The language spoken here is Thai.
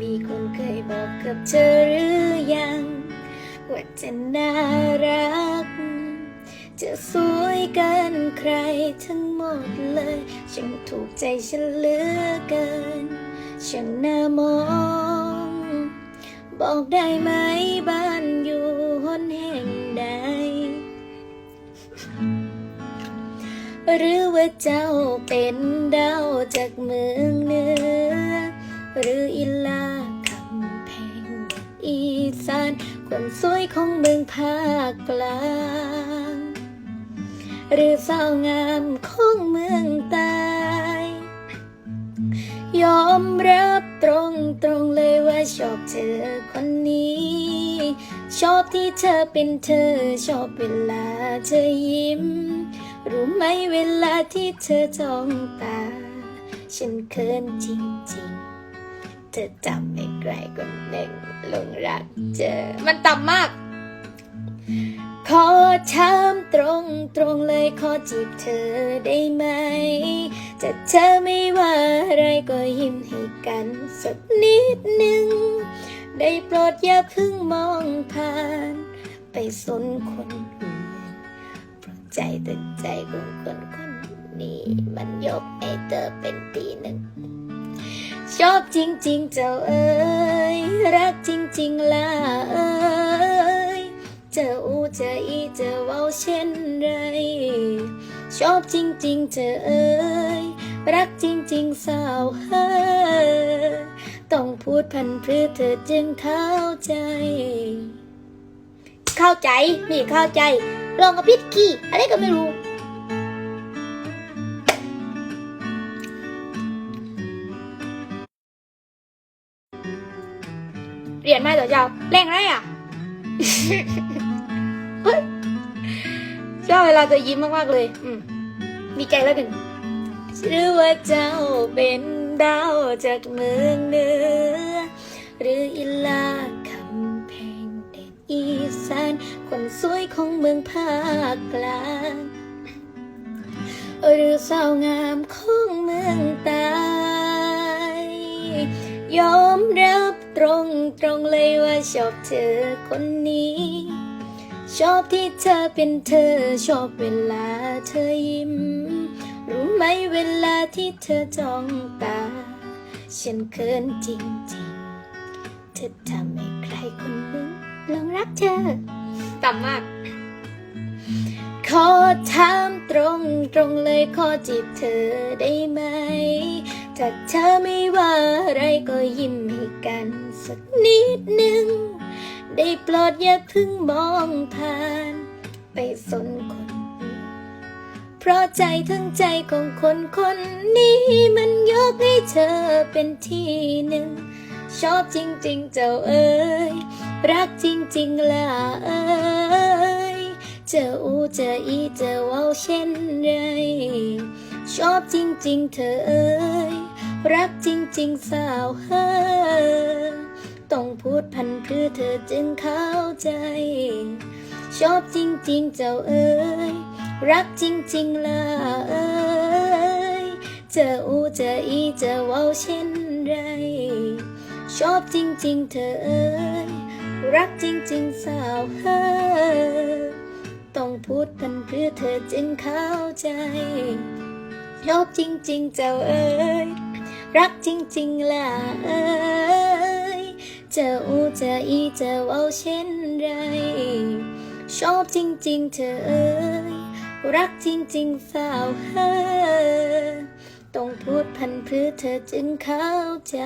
มีคนเคยบอกกับเธอหรือยัง ว่าจะน่ารัก จะสวยเกินใครทั้งหมดเลยช่างถูกใจฉันเหลือเกินช่างน่ามอง บอกได้ไหมบ้านอยู่หนแห่งใด หรือว่าเจ้าเป็นดาวจากเมืองเหนือ หรืออิลาคำแพงอีสานคนสวยของเมืองภาคกลาง หรือสาวงามของเมืองใต้ยอมรับตรงตรงๆเลยว่าชอบเธอคนนี้ ชอบที่เธอเป็นเธอ ชอบเวลาเธอยิ้ม รู้ไหมเวลาที่เธอจ้องตา ฉันเขินจริงๆ เธอจำไม่ไกลคนหนึ่งหลงรักเจอ มันต่ำมาก ขอถามตรงตรงๆเลยขอจีบเธอได้ไหม จะเธอไม่ว่าอะไรก็ยิ้มให้กันสักนิดหนึ่ง ได้โปรดอย่าเพิ่งมองผ่าน ไปสนคนอื่นเพราะใจตึงใจของคนคนนี้ มันยกให้เธอเป็นตีหนึ่ง ชอบจริง ๆ เจ้าเอ๋ยรักจริง ๆล่ะเอ๋ยเจะอูเจะอีเจะเว้าเช่นไร ชอบจริง ๆเธอเอ๋ยรักจริง ๆ สาวเฮ้ยต้องพูดพันพรือเธอจึงเข้าใจ เข้าใจไม่เข้าใจลองกับพิษขี้อะไรก็ไม่รู้ เรียนไม่ต่อเจ้าเร่งไรอะเฮ้ยชอบเวลาเธอยิ้มมากๆเลย อืมมีใจแล้วหนึ่งชื่อว่าเจ้าเป็นดาวจากเมืองเหนือ หรืออิลาคำแพงเด็ดอีสานคนสวยของเมืองภาคกลางหรือสาวงามของเมืองใต้ยอ ตรงๆเลยว่าชอบเธอคนนี้ ชอบที่เธอเป็นเธอ ชอบเวลาเธอยิ้ม รู้ไหมเวลาที่เธอจ้องตา ฉันเขินจริงๆ เธอทำให้ใครคนหนึ่งหลงรักเธอต่ำมากขอถามตรงตรงๆเลยขอจีบเธอได้ไหม ถ้าเธอไม่ว่าอะไรก็ยิ้มให้กันสักนิดหนึ่ง ได้โปรดอย่าเพึ่งมองผ่าน ไปสนคน เพราะใจทั้งใจของคนคนนี้มันยกให้เธอเป็นที่หนึ่ง ชอบจริงๆเจ้าเอ๋ยรักจริงๆล่ะเอ๋ยเจะอูเจะอีเจะเว้าเช่นไรชอบจริงๆเธอเอ๋ย รักจริง ๆ สาวเฮอต้องพูดพันคือเธอจึงเข้าใจ ชอบจริง ๆ เจ้าเอ๋ยรักจริง ๆ ล่ะเอ๋ยเจะอูเจะอีเจะเว้าเช่นไร ชอบจริง ๆ เธอเอ๋ยรักจริง ๆ สาวเฮอต้องพูดพันเพื่อเธอจึงเข้าใจชอบจริง ๆ เจ้าเอ๋ย รักจริงๆล่ะเอ๋ยจะอูเจะอีเจะเอาเช่นไร ชอบจริงๆเธอเอ้ยรักจริงๆสาวเฮ้อต้องพูดพันเพื่อเธอจึงเข้าใจ